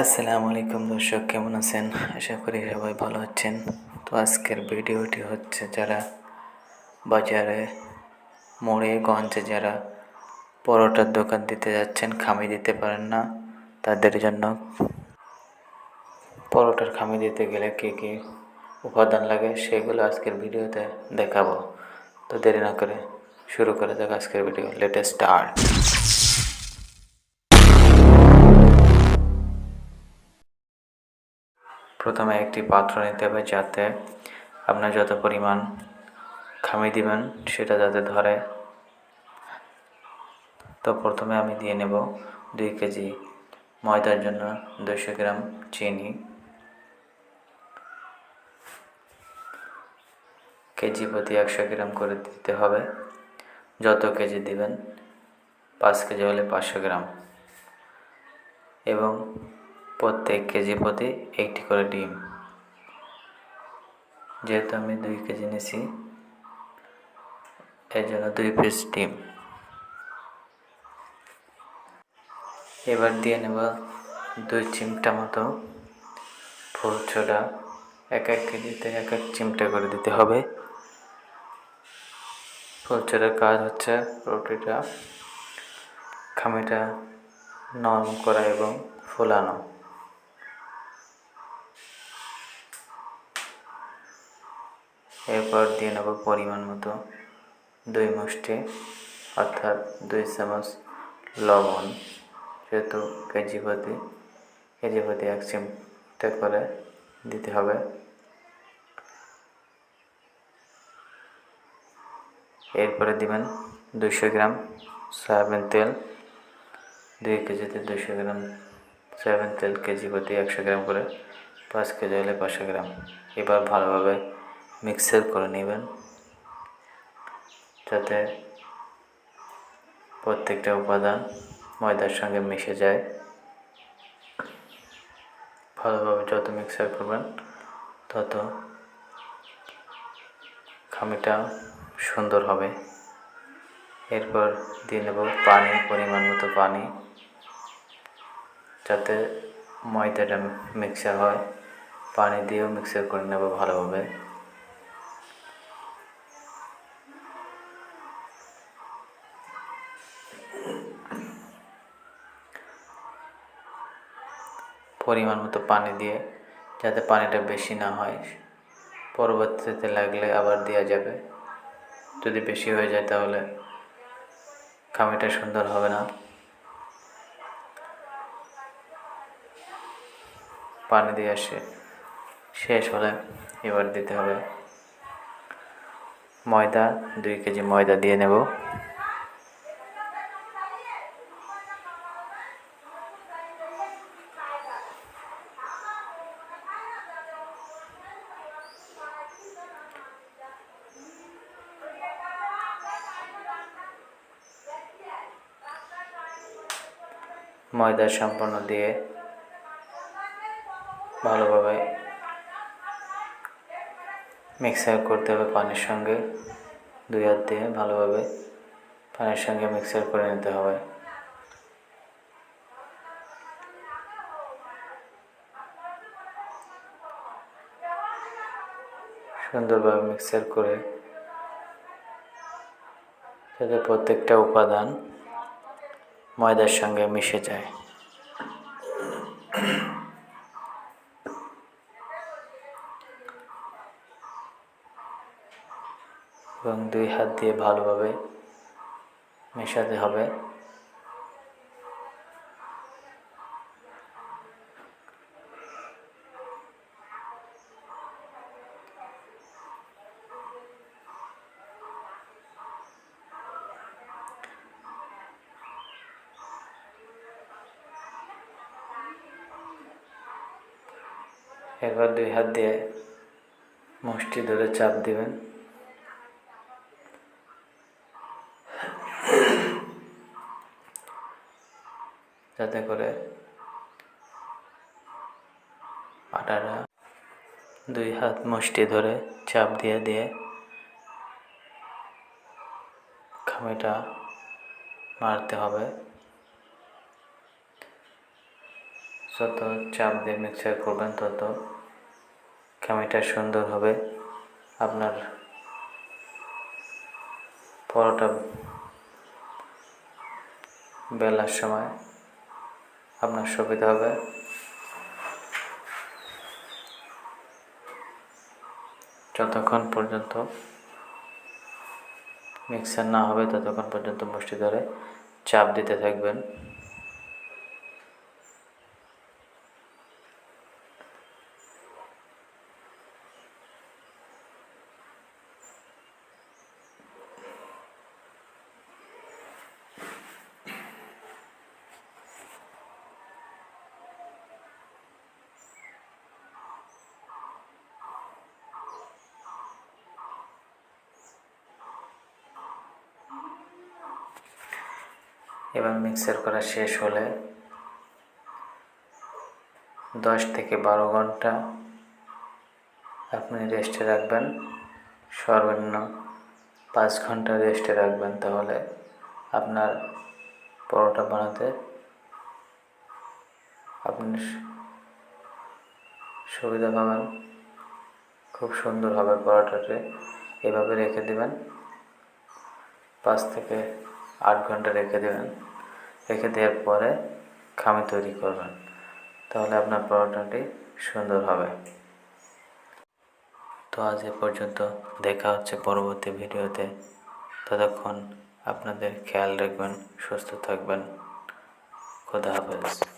আসসালামু আলাইকুম দর্শক, কেমন আছেন? আশা করি সবাই ভালো আছেন। তো আজকের ভিডিওটি হচ্ছে যারা বাজারে, মোড়ে, গঞ্জে যারা পরোটার দোকান দিতে যাচ্ছেন, খামি দিতে পারেন না, তাদের জন্য পরোটার খামি দিতে গেলে কী কী উপাদান লাগে সেগুলো আজকের ভিডিওতে দেখাবো। তো দেরি না করে শুরু করে যাক আজকের ভিডিও। লেটেস্ট স্টার্ট প্রথমে একটি পাত্র নিতে হবে যাতে আপনার যত পরিমাণ খামি দিবেন সেটা যাতে ধরে। তো প্রথমে আমি দিয়ে নেব দুই কেজি ময়দার জন্য দুশো গ্রাম চিনি। কেজি প্রতি একশো গ্রাম করে দিতে হবে। যত কেজি দিবেন, পাঁচ কেজি হলে পাঁচশো গ্রাম। এবং প্রত্যেক কেজি প্রতি একটি করে ডিম। যেহেতু আমি দুই কেজি নিয়েছি, এর জন্য দুই পিস ডিম। এবার দিয়ে নেব দুই চিমটা মতো ফুল ছোড়া এক এক কেজিতে এক এক চিমটা করে দিতে হবে। ফুল ছোড়ার কাজ হচ্ছে রুটিটা খামিটা নরম করা এবং ফোলানো। এরপর দিয়ে নেব পরিমাণ মতো দুই মুষ্টি, অর্থাৎ দুই চামচ লবণ, যেহেতু কেজি প্রতি কেজি প্রতি এক চিমটে করে দিতে হবে। এরপরে দিবেন দুশো গ্রাম সয়াবিন তেল, দুই কেজিতে দুশো গ্রাম সয়াবিন তেল, কেজি প্রতি একশো গ্রাম করে, পাঁচ কেজি হলে পাঁচশো গ্রাম। এবার ভালোভাবে মিক্সার করে নেবেন যাতে প্রত্যেকটা উপাদান ময়দার সঙ্গে মিশে যায়। ভালোভাবে যত মিক্সার করবেন, তত খামিটা সুন্দর হবে। এরপর দিয়ে নেব পানি, পরিমাণ মতো পানি, যাতে ময়দাটা মিক্সার হয়। পানি দিয়েও মিক্সার করে নেব ভালোভাবে। পরিমাণ মতো পানি দিয়ে যাতে পানিটা বেশি না হয়। পরবর্তীতে লাগলে আবার দেওয়া যাবে। যদি বেশি হয়ে যায় তাহলে খামিটা সুন্দর হবে না। পানি দিয়ে আসে শেষ হলে এবার দিতে হবে ময়দা, দুই কেজি ময়দা দিয়ে নেব। ময়দা সম্পূর্ণ দিয়ে ভালোভাবে মিক্সার করতে হবে পানির সঙ্গে। দুই হাত দিয়ে ভালোভাবে পানির সঙ্গে মিক্সার করে নিতে হবে। সুন্দরভাবে মিক্সার করে যাতে প্রত্যেকটা উপাদান ময়দার সঙ্গে মিশে যায়। এবং দুই হাত দিয়ে ভালোভাবে মেশাতে হবে। এবার দুই হাত দিয়ে মুষ্টি ধরে চাপ দিবেন। যাতে করে আটাটা দুই হাত মুষ্টি ধরে চাপ দিয়ে দিয়ে খামিটা মারতে হবে। যত চাপ দিয়ে মিক্সার করবেন, তত খামিটা সুন্দর হবে। আপনার পরোটা বেলার সময় আপনার সুবিধা হবে। যতক্ষণ পর্যন্ত মিক্সার না হবে, ততক্ষণ পর্যন্ত মুষ্টি ধরে চাপ দিতে থাকবেন। এবার মিক্সার করা শেষ হলে দশ থেকে বারো ঘণ্টা আপনি রেস্টে রাখবেন। সর্বনিম্ন পাঁচ ঘণ্টা রেস্টে রাখবেন তাহলে আপনার পরোটা বানাতে আপনি সুবিধা পাবেন। খুব সুন্দর হবে পরোটাটি। এভাবে রেখে দেবেন। পাঁচ থেকে আট ঘণ্টা রেখে দেবেন। রেখে দেওয়ার পরে খামি তৈরি করবেন। তাহলে আপনার পরোটাটি সুন্দর হবে। তো আজ এ পর্যন্ত দেখা হচ্ছে পরবর্তী ভিডিওতে। ততক্ষণ আপনাদের খেয়াল রাখবেন, সুস্থ থাকবেন। খোদা হাফেজ।